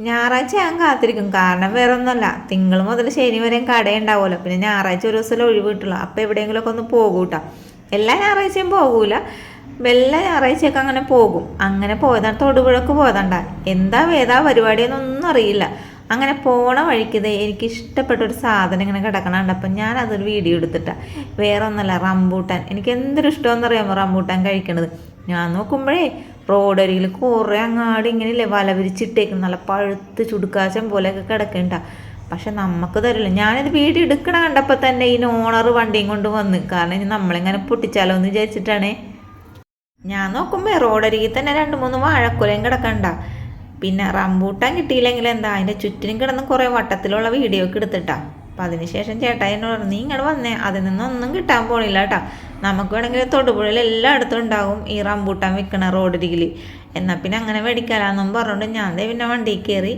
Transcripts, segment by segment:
ഞായറാഴ്ച ഞാൻ കാത്തിരിക്കും. കാരണം വേറെ ഒന്നുമല്ല തിങ്കൾ മുതൽ ശനി വരെയും കടയുണ്ടാവുമല്ലോ. പിന്നെ ഞായറാഴ്ച ഒരു ദിവസമല്ലേ ഒഴിവ് കിട്ടുള്ളൂ. അപ്പോൾ എവിടെയെങ്കിലുമൊക്കെ ഒന്ന് പോകും കേട്ടോ എല്ലാ ഞായറാഴ്ചയും പോകൂല. എല്ലാ ഞായറാഴ്ചയൊക്കെ അങ്ങനെ പോകും. അങ്ങനെ പോയതാണ്. തൊടുപുഴക്ക് പോയതാണ്ട. എന്താ വേദാ പരിപാടിയെന്നൊന്നും അറിയില്ല. അങ്ങനെ പോണ വഴിക്കത് എനിക്ക് ഇഷ്ടപ്പെട്ട ഒരു സാധനം ഇങ്ങനെ കിടക്കണുണ്ട്. അപ്പം ഞാൻ അതൊരു വീഡിയോ എടുത്തിട്ടാ. വേറെ ഒന്നല്ല റംബൂട്ടാൻ. എനിക്ക് എന്തൊരു ഇഷ്ടമെന്ന് അറിയാമോ റംബൂട്ടാൻ കഴിക്കണത്? ഞാൻ നോക്കുമ്പോഴേ റോഡരികിൽ കുറേ അങ്ങാടി ഇങ്ങനെയല്ലേ വല വിരിച്ചിട്ടേക്കും നല്ല പഴുത്ത് ചുടുക്കാശം പോലെയൊക്കെ കിടക്കണ്ട. പക്ഷെ നമുക്ക് തരില്ല. ഞാനിത് വീട് എടുക്കണ കണ്ടപ്പോൾ തന്നെ ഈ ഓണർ വണ്ടിയും കൊണ്ട് വന്ന്. കാരണം ഇനി നമ്മളിങ്ങനെ പൊട്ടിച്ചാലോ എന്ന് വിചാരിച്ചിട്ടാണേ. ഞാൻ നോക്കുമ്പോൾ റോഡരികിൽ തന്നെ രണ്ട് മൂന്ന് വാഴക്കുലയും കിടക്കണ്ട. പിന്നെ റംബൂട്ടാൻ കിട്ടിയില്ലെങ്കിൽ എന്താ അതിന്റെ ചുറ്റിനും കിടന്ന് കുറേ വട്ടത്തിലുള്ള വീഡിയോ ഒക്കെ എടുത്തിട്ടാ. അപ്പം അതിനുശേഷം ചേട്ടാ എന്നോട് പറഞ്ഞു നീ ഇങ്ങോട്ട് വന്നേ അതിൽ നിന്നൊന്നും കിട്ടാൻ പോണില്ല കേട്ടോ നമുക്ക് വേണമെങ്കിൽ തൊടുപുഴയിൽ എല്ലായിടത്തും ഉണ്ടാകും ഈ റംബൂട്ടാൻ വിൽക്കണ റോഡരികിൽ എന്നാൽ പിന്നെ അങ്ങനെ മേടിക്കാലാന്നും പറഞ്ഞുകൊണ്ട് ഞാൻ പിന്നെ വണ്ടിയിൽ കയറി.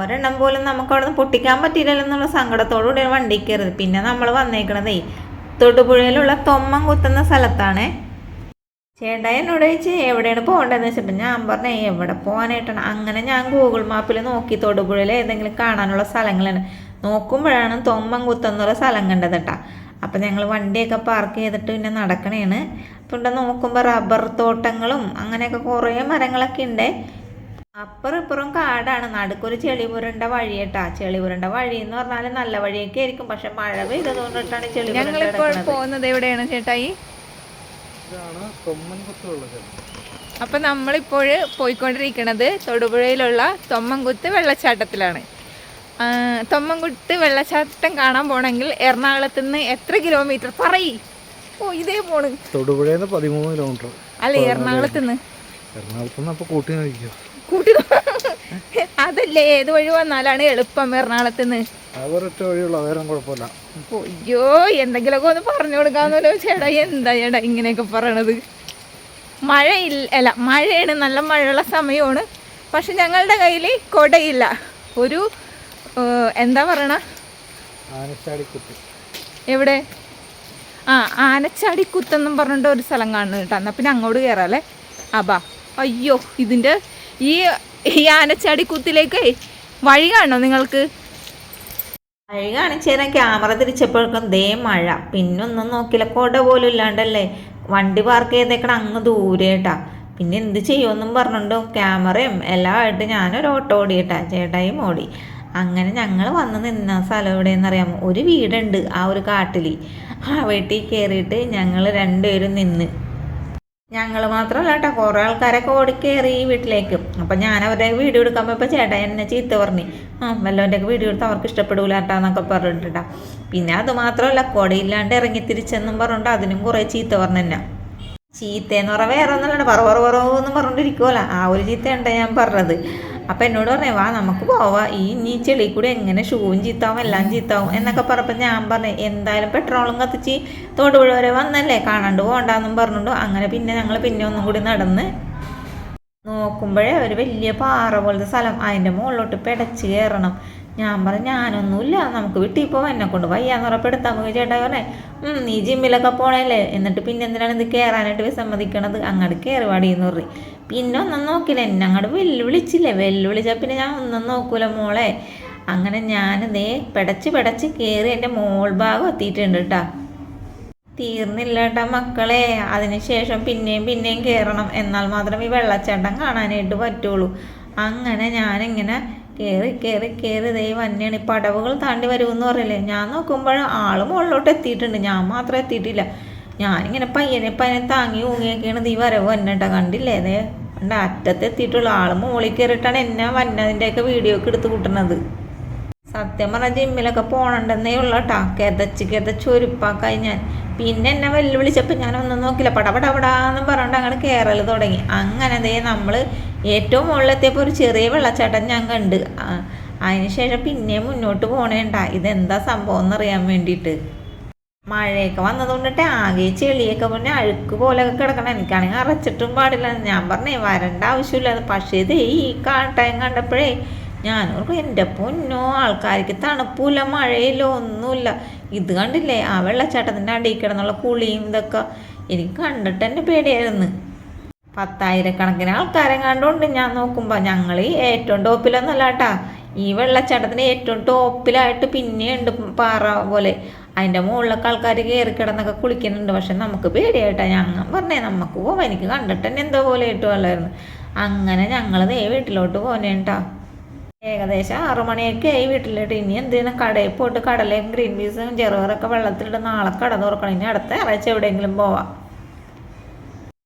ഒരെണ്ണം പോലും നമുക്ക് അവിടെ നിന്ന് പൊട്ടിക്കാൻ പറ്റിയില്ലല്ലോ എന്നുള്ള സങ്കടത്തോടുകൂടിയാണ് വണ്ടി കയറിയത്. പിന്നെ നമ്മൾ വന്നേക്കണതേ തൊടുപുഴയിലുള്ള തൊമ്മം കുത്തുന്ന സ്ഥലത്താണേ. ചേട്ടാ എന്നോട് ചോദിച്ച് എവിടെയാണ് പോകേണ്ടതെന്ന് വെച്ചിട്ട് ഞാൻ പറഞ്ഞേ എവിടെ പോകാനായിട്ടാണ്. അങ്ങനെ ഞാൻ ഗൂഗിൾ മാപ്പിൽ നോക്കി തൊടുപുഴയിൽ ഏതെങ്കിലും കാണാനുള്ള സ്ഥലങ്ങളാണ്. നോക്കുമ്പോഴാണ് തൊമ്മം കുത്തെന്നുള്ള സ്ഥലം കണ്ടത് കേട്ടാ. അപ്പം ഞങ്ങൾ വണ്ടിയൊക്കെ പാർക്ക് ചെയ്തിട്ട് പിന്നെ നടക്കണേണ്. അപ്പം ഇവിടെ നോക്കുമ്പോൾ റബ്ബർ തോട്ടങ്ങളും അങ്ങനെയൊക്കെ കുറേ മരങ്ങളൊക്കെ ഉണ്ട് അപ്പുറം ഇപ്പുറം കാടാണ്. നടുക്കൊരു ചെളി പുരണ്ട വഴി കേട്ടാ. ചെളി പുരണ്ട വഴി എന്ന് പറഞ്ഞാൽ നല്ല വഴിയൊക്കെ ആയിരിക്കും. പക്ഷെ മഴ പെയ്തതുകൊണ്ടിട്ടാണ് ചെളി ഞങ്ങളിപ്പോൾ പോകുന്നത് എവിടെയാണ് ചേട്ടായി? ഇതാണ് തൊമ്മൻകുത്തുള്ളത് അപ്പൊ നമ്മളിപ്പോൾ പോയിക്കൊണ്ടിരിക്കുന്നത് തൊടുപുഴയിലുള്ള തൊമ്മൻകുത്ത് വെള്ളച്ചാട്ടത്തിലാണ്. തൊമ്മൻകുത്ത് വെള്ളച്ചാട്ടം കാണാൻ പോണെങ്കിൽ എറണാകുളത്ത് നിന്ന് എത്ര കിലോമീറ്റർ? പറയി. ഓ ഇതേ പോണ്. തൊടുപുഴയിൽ നിന്ന് പതിമൂന്ന് കിലോമീറ്റർ. അല്ല എറണാകുളത്ത് നിന്ന് എറണാകുളത്ത് നിന്ന് അപ്പോൾ കൂട്ടി കൂട്ടി അതല്ലേ? ഏത് വഴി വന്നാലാണ് എളുപ്പം എറണാകുളത്ത് നിന്ന് അവരൊറ്റ വഴിയുള്ള വേറെ കുഴപ്പമില്ല. അയ്യോ എന്തെങ്കിലുമൊക്കെ ഒന്ന് പറഞ്ഞു കൊടുക്കാന്നല്ലോ ചേട്ടാ. എന്താ ചേട്ടാ ഇങ്ങനെയൊക്കെ പറയണത്? മഴയില്ല അല്ല മഴയാണ്. നല്ല മഴയുള്ള സമയമാണ്. പക്ഷെ ഞങ്ങളുടെ കയ്യിൽ കൊടയില്ല. ഒരു എന്താ പറയണ? എവിടെ? ആ ആനച്ചാടി കുത്തെന്നും പറഞ്ഞിട്ട് ഒരു സ്ഥലം കാണുന്നു കേട്ടോ. എന്നാൽ പിന്നെ അങ്ങോട്ട് കയറാല്ലേ അബാ അയ്യോ ഇതിന്റെ ഈ ഈ ആനച്ചാടി കുത്തിലേക്ക് വഴി കാണോ നിങ്ങൾക്ക്? വഴി കാണിച്ചു തരാൻ ക്യാമറ തിരിച്ചപ്പോഴേക്കും ദേ മഴ. പിന്നൊന്നും നോക്കില്ല. കൊട പോലും ഇല്ലാണ്ടല്ലേ. വണ്ടി പാർക്ക് ചെയ്തേക്കണം അങ്ങ് ദൂരേട്ടാ പിന്നെ എന്ത് ചെയ്യുമെന്നും പറഞ്ഞുകൊണ്ട് ക്യാമറയും എല്ലാം ആയിട്ട് ഞാനൊരു ഓട്ടോ ഓടി ഓടിയിട്ടാ. ചേട്ടായും ഓടി അങ്ങനെ ഞങ്ങൾ വന്ന് നിന്ന സ്ഥലം എവിടെയെന്ന് അറിയാമോ ഒരു വീടുണ്ട് ആ ഒരു കാട്ടിൽ ആ വീട്ടിൽ കയറിയിട്ട് ഞങ്ങൾ രണ്ടുപേരും നിന്ന്. ഞങ്ങൾ മാത്രമല്ല കേട്ടോ. കുറേ ആൾക്കാരൊക്കെ ഓടിക്കേറി ഈ വീട്ടിലേക്ക്. അപ്പം ഞാൻ അവരുടെ വീഡിയോ എടുക്കാൻ പോയപ്പോൾ ചേട്ടാ എന്നെ ചീത്ത പറഞ്ഞു. ആ വല്ലവന്റെയൊക്കെ വീഡിയോ എടുത്ത് അവർക്ക് ഇഷ്ടപ്പെടൂല കേട്ടോ എന്നൊക്കെ പറഞ്ഞിട്ടാ പിന്നെ അത് മാത്രമല്ല കൊടയില്ലാണ്ട് ഇറങ്ങി തിരിച്ചെന്നും പറഞ്ഞിട്ട് അതിനും കുറേ ചീത്ത പറഞ്ഞു തന്നെ ചീത്തയെന്ന് പറഞ്ഞാൽ വേറെ ഒന്നുമല്ല പറ പറ പറവെന്നും പറഞ്ഞിട്ടിരിക്കുമല്ലോ ആ ഒരു ചീത്തയുണ്ട് ഞാൻ പറഞ്ഞത്. അപ്പം എന്നോട് പറഞ്ഞേ വാ നമുക്ക് പോവാം. ഈ ഇനി ചെളി കൂടി എങ്ങനെ ഷൂവും ചീത്താവും എല്ലാം ചീത്താവും? എന്നൊക്കെ പറഞ്ഞപ്പോൾ ഞാൻ പറഞ്ഞു എന്തായാലും പെട്രോളും കത്തിച്ച് തോടുപുഴ വരെ വന്നല്ലേ കാണാണ്ട് പോകണ്ടെന്നും പറഞ്ഞുകൊണ്ട് അങ്ങനെ പിന്നെ ഞങ്ങൾ പിന്നെ ഒന്നും കൂടി നടന്ന് നോക്കുമ്പോഴേ ഒരു വലിയ പാറ പോലത്തെ സ്ഥലം. അതിന്റെ മുകളിലോട്ട് പിടച്ച് കയറണം ഞാൻ പറഞ്ഞു ഞാനൊന്നുമില്ല നമുക്ക് വീട്ടിൽ പോവാം എന്നെ കൊണ്ട് വയ്യാന്ന് എടുത്താൽ നമുക്ക് ചേട്ടാ പറഞ്ഞേ "ഉം, നീ ജിമ്മിലൊക്കെ പോണല്ലേ? എന്നിട്ട് പിന്നെ എന്തിനാണ് ഇത് കയറാനായിട്ട് വിസമ്മതിക്കണത് അങ്ങോട്ട് കയറി എന്ന് പറഞ്ഞു. പിന്നെ ഒന്നും നോക്കില്ല എന്നെ അങ്ങോട്ട് വെല്ലുവിളിച്ചില്ലേ? വെല്ലുവിളിച്ചാൽ പിന്നെ ഞാൻ ഒന്നും നോക്കൂല മോളെ. അങ്ങനെ ദേ പിടച്ച് പിടച്ച് കയറി എന്റെ മോൾ ഭാഗം എത്തിയിട്ടുണ്ട് കേട്ടോ തീർന്നില്ല കേട്ടോ മക്കളെ. അതിനുശേഷം പിന്നെയും പിന്നെയും കയറണം എന്നാൽ മാത്രം ഈ വെള്ളച്ചാട്ടം കാണാനായിട്ട് പറ്റുള്ളൂ. അങ്ങനെ ഞാനിങ്ങനെ കയറി കയറി കയറി ദൈവം തന്നെയാണ് ഈ പടവുകൾ താണ്ടി വരുമെന്ന് പറയല്ലേ? ഞാൻ നോക്കുമ്പോൾ ആൾ മുകളിലോട്ട് എത്തിയിട്ടുണ്ട്. ഞാൻ മാത്രം എത്തിയിട്ടില്ല. ഞാനിങ്ങനെ പയ്യനെ പയ്യനെ താങ്ങി ഊങ്ങിയൊക്കെയാണ് ഈ വരവ് വന്നെ കേട്ടോ കണ്ടില്ലേ? അതേ കണ്ട അറ്റത്ത് എത്തിയിട്ടുള്ളൂ ആൾ മുകളിൽ കയറിയിട്ടാണ് എന്നെ വന്നതിന്റെയൊക്കെ വീഡിയോ ഒക്കെ എടുത്ത് കൂട്ടണത്. സത്യം പറഞ്ഞാൽ ജിമ്മിലൊക്കെ പോകണമെന്നേ ഉള്ളൂ കേട്ടോ കിതച്ച് കിതച്ച് ഒരുപ്പാക്കായി ഞാൻ. പിന്നെ എന്നെ വെല്ലുവിളിച്ചപ്പോൾ ഞാനൊന്നും നോക്കില്ല. പടപടപടാന്നും പറഞ്ഞിട്ട് അങ്ങോട്ട് കയറൽ തുടങ്ങി. അങ്ങനെ ദേ നമ്മൾ ഏറ്റവും മുകളിലെത്തിയപ്പോൾ ഒരു ചെറിയ വെള്ളച്ചാട്ടം ഞാൻ കണ്ട്. അതിനുശേഷം പിന്നെ മുന്നോട്ട് പോകണേണ്ട ഇതെന്താ സംഭവം എന്നറിയാൻ വേണ്ടിയിട്ട് മഴയൊക്കെ വന്നതുകൊണ്ടിട്ട് ആകെ ചെളിയൊക്കെ പിന്നെ അഴുക്ക് പോലെയൊക്കെ കിടക്കണം. എനിക്കാണെങ്കിൽ അറച്ചിട്ടും പാടില്ല. ഞാൻ പറഞ്ഞേ വരണ്ട ആവശ്യമില്ല. പക്ഷേ ഇത് ഈ കാട്ടായം കണ്ടപ്പോഴേ ഞാൻ ഓർക്കും എന്റെ പൊന്നോ ആൾക്കാർക്ക് തണുപ്പില്ല മഴയില്ല ഒന്നുമില്ല. ഇത് കണ്ടില്ലേ? ആ വെള്ളച്ചാട്ടത്തിന്റെ അടിയിൽ കിടന്നുള്ള കുളിയും ഇതൊക്കെ. എനിക്ക് കണ്ടിട്ട് തന്നെ പേടിയായിരുന്നു. പത്തായിരക്കണക്കിന് ആൾക്കാരെ കണ്ടുകൊണ്ട് ഞാൻ നോക്കുമ്പോൾ ഞങ്ങൾ ഈ ഏറ്റവും ടോപ്പിലൊന്നുമല്ല കേട്ടാ ഈ വെള്ളച്ചാട്ടത്തിന് ഏറ്റവും ടോപ്പിലായിട്ട് പിന്നെയുണ്ട് പാറ പോലെ. അതിന്റെ മുകളിലൊക്കെ ആൾക്കാർ കയറി കിടന്നൊക്കെ കുളിക്കുന്നുണ്ട്. പക്ഷെ നമുക്ക് പേടിയായിട്ടാ. ഞങ്ങൾ പറഞ്ഞേ നമുക്ക് പോവാം. എനിക്ക് കണ്ടിട്ട് തന്നെ എന്തോ പോലെ ഇട്ട് വല്ലായിരുന്നു. അങ്ങനെ ഞങ്ങൾ ദേ വീട്ടിലോട്ട് പോനേട്ടാ ഏകദേശം ആറു മണിയൊക്കെ ആയി വീട്ടിലോട്ട്. ഇനി എന്തിനാ കടയിൽ പോയിട്ട് കടലയും ഗ്രീൻ പീസും ചെറുപയറൊക്കെ വെള്ളത്തിലിട്ട് നാളെ കട തുറക്കണം. ഇനി അടുത്ത ആഴ്ച എവിടെയെങ്കിലും പോവാം.